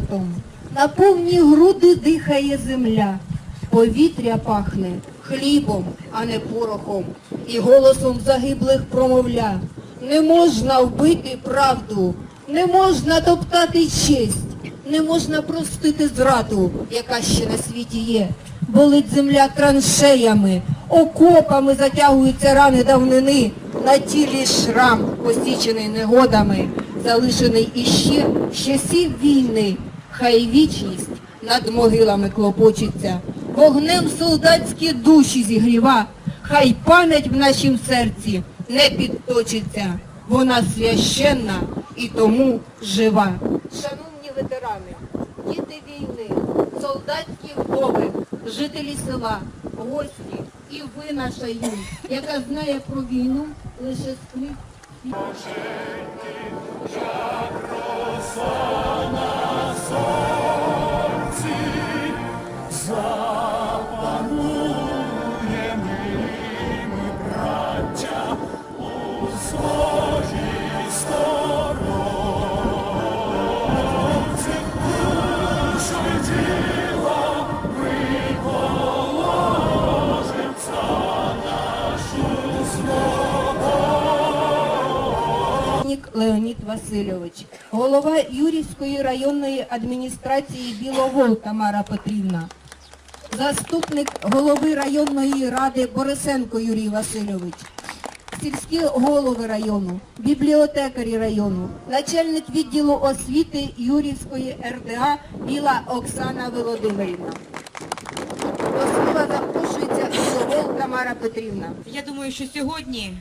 золотом, на повні груди дихає земля, повітря пахне хлібом, а не порохом, і голосом загиблих промовля. Не можна вбити правду, не можна топтати честь, не можна простити зраду, яка ще на світі є. Болить земля траншеями, окопами затягуються рани давнини, на тілі шрам, посічений негодами, залишений іще з часів війни. Хай вічність над могилами клопочеться, вогнем солдатські душі зігріва, хай пам'ять в нашім серці не підточиться. Вона священна і тому жива. Шановні ветерани, діти війни, солдатські вдови, жителі села, гості і ви наша юнь, яка знає про війну лише скрип. Нік Васильович, голова Юрівської районної адміністрації Біловол Тамара Петрівна, заступник голови районної ради Борисенко Юрій Васильович, сільські голови району, бібліотекарі району, начальник відділу освіти Юрівської РДА Біла Оксана Володимирівна. До слова запрошується Біловол Тамара Петрівна. Я думаю, що сьогодні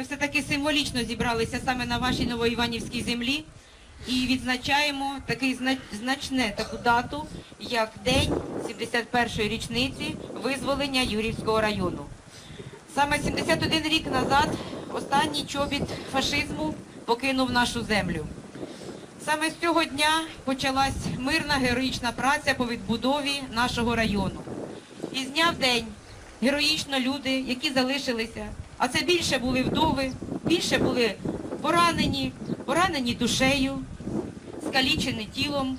ми все-таки символічно зібралися саме на вашій новоіванівській землі і відзначаємо такий значне таку дату, як День 71-ї річниці визволення Юрівського району. Саме 71 рік назад останній чобіт фашизму покинув нашу землю. Саме з цього дня почалась мирна героїчна праця по відбудові нашого району. І з дня в день героїчно люди, які залишилися, а це більше були вдови, більше були поранені, поранені душею, скалічені тілом.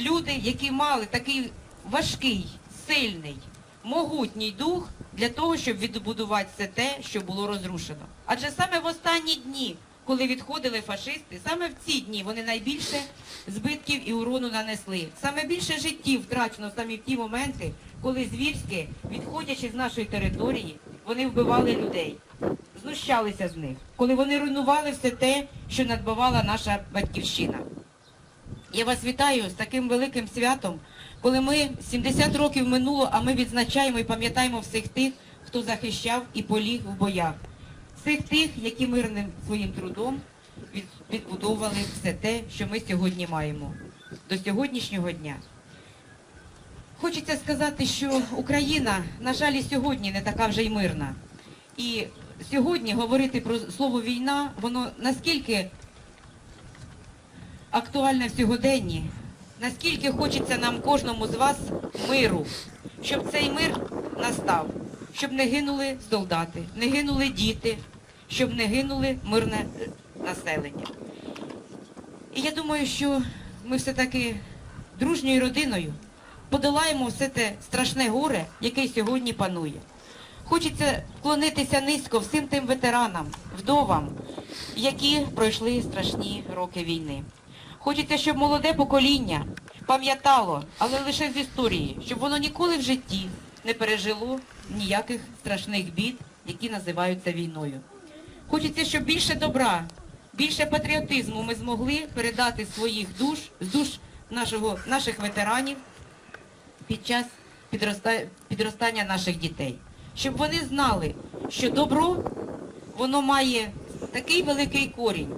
Люди, які мали такий важкий, сильний, могутній дух для того, щоб відбудувати все те, що було розрушено. Адже саме в останні дні, коли відходили фашисти, саме в ці дні вони найбільше збитків і урону нанесли. Саме більше життів втрачено саме в ті моменти, коли звірськи, відходячи з нашої території, вони вбивали людей, знущалися з них, коли вони руйнували все те, що надбавала наша батьківщина. Я вас вітаю з таким великим святом, коли ми 70 років минуло, а ми відзначаємо і пам'ятаємо всіх тих, хто захищав і поліг в боях. Всіх тих, які мирним своїм трудом від- відбудовували все те, що ми сьогодні маємо до сьогоднішнього дня. Хочеться сказати, що Україна, на жаль, сьогодні не така вже й мирна. І сьогодні говорити про слово війна, воно наскільки актуальне в сьогоденні, наскільки хочеться нам кожному з вас миру, щоб цей мир настав, щоб не гинули солдати, не гинули діти, щоб не гинули мирне населення. І я думаю, що ми все-таки дружньою родиною подолаємо все те страшне горе, яке сьогодні панує. Хочеться вклонитися низько всім тим ветеранам, вдовам, які пройшли страшні роки війни. Хочеться, щоб молоде покоління пам'ятало, але лише з історії, щоб воно ніколи в житті не пережило ніяких страшних бід, які називаються війною. Хочеться, щоб більше добра, більше патріотизму ми змогли передати своїх душ, з душ нашого, наших ветеранів під час підроста- підростання наших дітей. Щоб вони знали, що добро, воно має такий великий корінь,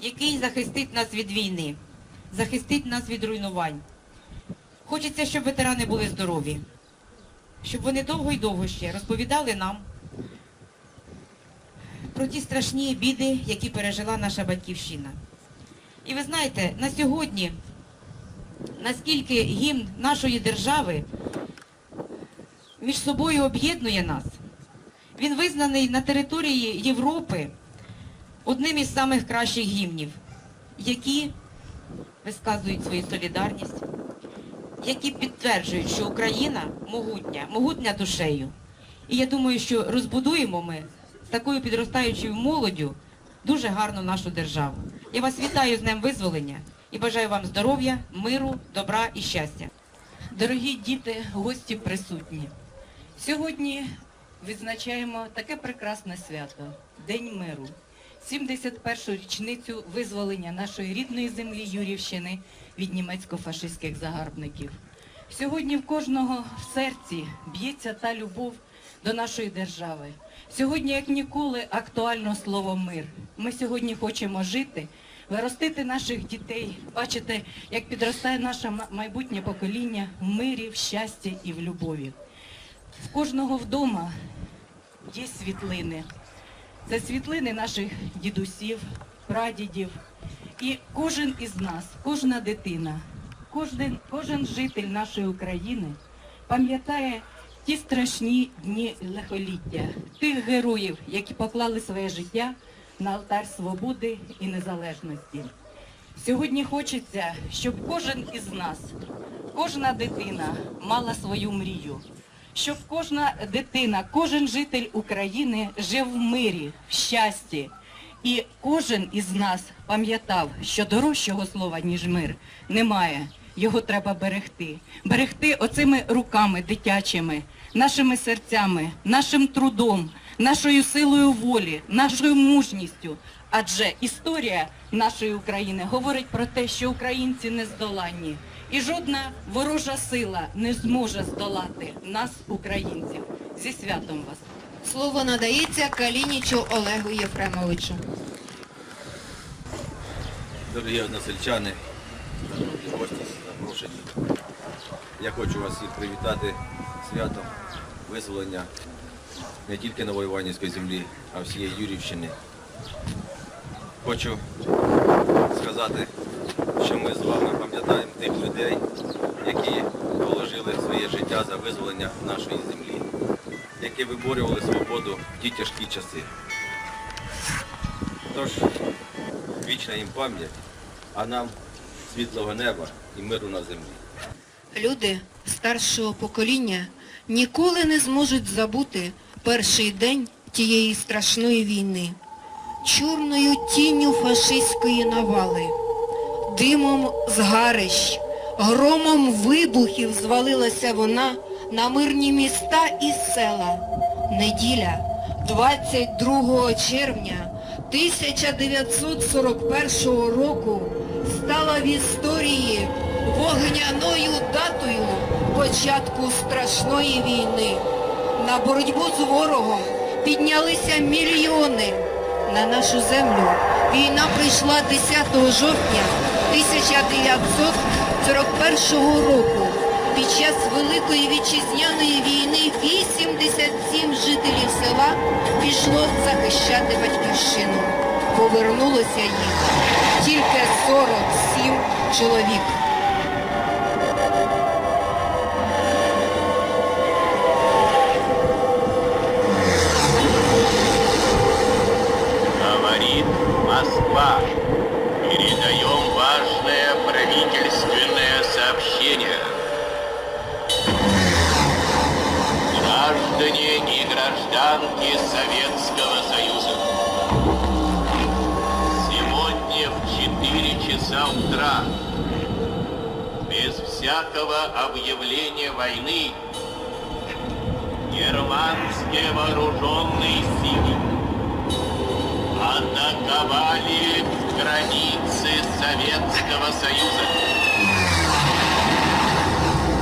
який захистить нас від війни, захистить нас від руйнувань. Хочеться, щоб ветерани були здорові, щоб вони довго і довго ще розповідали нам про ті страшні біди, які пережила наша батьківщина. І ви знаєте, на сьогодні, наскільки гімн нашої держави між собою об'єднує нас, він визнаний на території Європи одним із самих кращих гімнів, які висказують свою солідарність, які підтверджують, що Україна могутня, могутня душею. І я думаю, що розбудуємо ми з такою підростаючою молоддю дуже гарно нашу державу. Я вас вітаю з Днем Визволення і бажаю вам здоров'я, миру, добра і щастя. Дорогі діти, гості присутні. Сьогодні відзначаємо таке прекрасне свято День миру, 71-ю річницю визволення нашої рідної землі Юрівщини від німецько-фашистських загарбників. Сьогодні в кожного в серці б'ється та любов до нашої держави. Сьогодні, як ніколи, актуально слово мир. Ми сьогодні хочемо жити, виростити наших дітей, бачити, як підростає наше майбутнє покоління в мирі, в щасті і в любові. В кожного вдома є світлини. Це світлини наших дідусів, прадідів. І кожен із нас, кожна дитина, кожен, кожен житель нашої України пам'ятає ті страшні дні лихоліття, тих героїв, які поклали своє життя на алтар свободи і незалежності. Сьогодні хочеться, щоб кожен із нас, кожна дитина мала свою мрію, щоб кожна дитина, кожен житель України жив в мирі, в щасті. І кожен із нас пам'ятав, що дорожчого слова, ніж мир, немає. Його треба берегти. Берегти оцими руками дитячими, нашими серцями, нашим трудом, нашою силою волі, нашою мужністю. Адже історія нашої України говорить про те, що українці нездоланні. І жодна ворожа сила не зможе здолати нас, українців. Зі святом вас! Слово надається Калінічу Олегу Єфремовичу. Дорогі односельчани, шановні гості запрошені. Я хочу вас всіх привітати святом визволення не тільки Новоіванівської землі, а всієї Юрівщини. Хочу сказати, ми з вами пам'ятаємо тих людей, які положили своє життя за визволення нашої землі, які виборювали свободу в ті тяжкі часи. Тож вічна їм пам'ять, а нам світлого неба і миру на землі. Люди старшого покоління ніколи не зможуть забути перший день тієї страшної війни. Чорною тінню фашистської навали, димом згарищ, громом вибухів звалилася вона на мирні міста і села. Неділя 22 червня 1941 року стала в історії вогняною датою початку страшної війни. На боротьбу з ворогом піднялися мільйони. На нашу землю війна прийшла 10 жовтня 1941 року. Під час Великої вітчизняної війни 87 жителів села пішло захищати батьківщину. Повернулося їх тільки 47 чоловік. Говорит Москва. Советского Союза. Сегодня в 4 часа утра, без всякого объявления войны, германские вооруженные силы атаковали границы Советского Союза.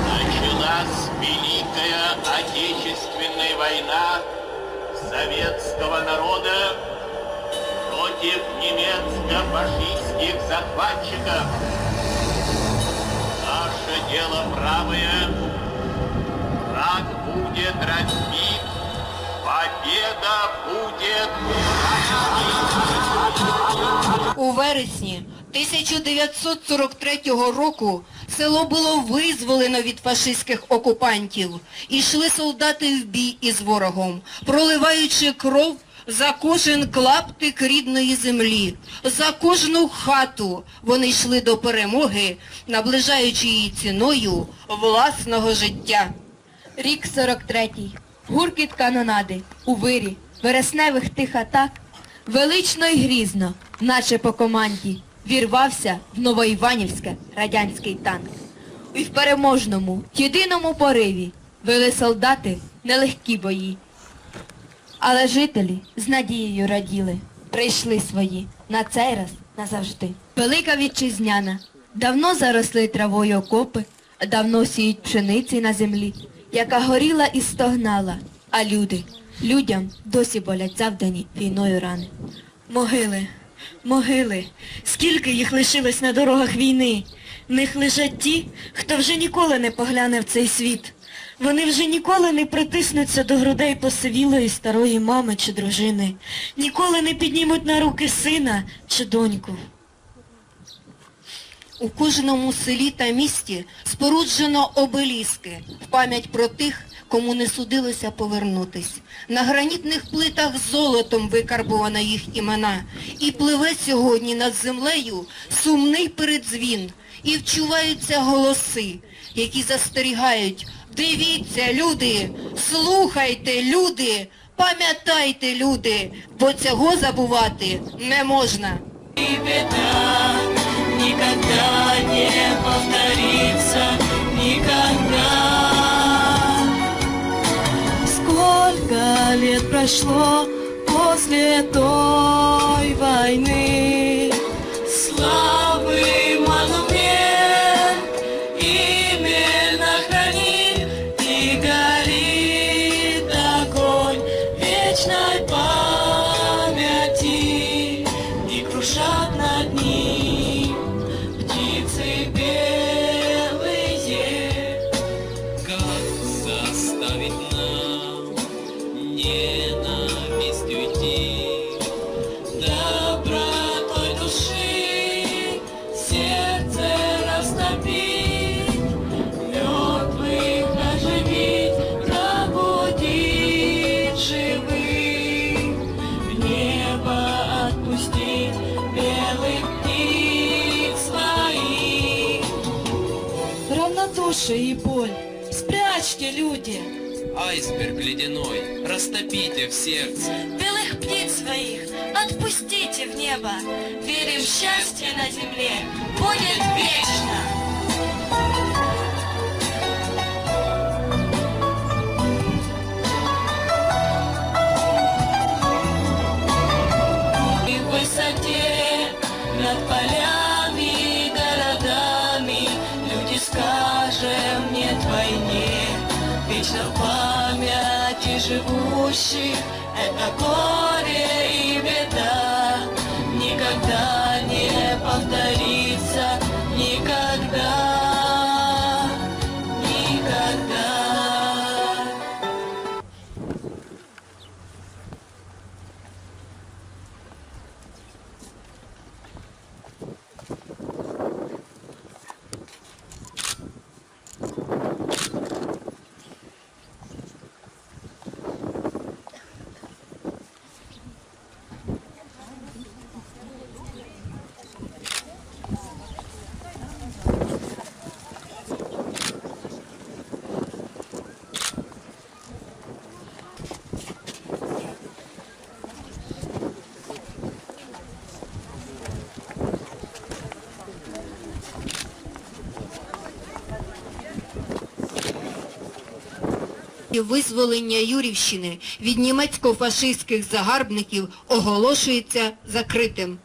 Началась Великая Отечественная война советского народа против немецко-фашистских захватчиков. Наше дело правое. Враг будет разбит. Победа будет У вересні 1943 року село було визволено від фашистських окупантів. Ішли солдати в бій із ворогом, проливаючи кров за кожен клаптик рідної землі, за кожну хату вони йшли до перемоги, наближаючи її ціною власного життя. Рік 43-й. Гуркіт канонади у вирі, вересневих тих атак, велично й грізно, наче по команді, вірвався в Новоіванівське радянський танк. І в переможному, єдиному пориві вели солдати нелегкі бої. Але жителі з надією раділи, прийшли свої, на цей раз назавжди. Велика вітчизняна, давно заросли травою окопи, давно сіють пшениці на землі, яка горіла і стогнала, а люди, людям досі болять завдані війною рани. Могили, могили, скільки їх лишилось на дорогах війни. В них лежать ті, хто вже ніколи не погляне в цей світ. Вони вже ніколи не притиснуться до грудей посивілої старої мами чи дружини, ніколи не піднімуть на руки сина чи доньку. У кожному селі та місті споруджено обеліски в пам'ять про тих, кому не судилося повернутись. На гранітних плитах золотом викарбовано їх імена. І пливе сьогодні над землею сумний передзвін. І вчуваються голоси, які застерігають. Дивіться, люди, слухайте, люди, пам'ятайте, люди, бо цього забувати не можна. никогда не повторится, никогда. Сколько лет прошло после той войны? Славы монумент именно хранит и горит огонь вечной памяти и боль, спрячьте, люди, Айсберг ледяной, растопите в сердце. белых птиц своих отпустите в небо. Верим, счастье на земле будет вечно. 心爱过。Визволення Юрівщини від німецько-фашистських загарбників оголошується закритим.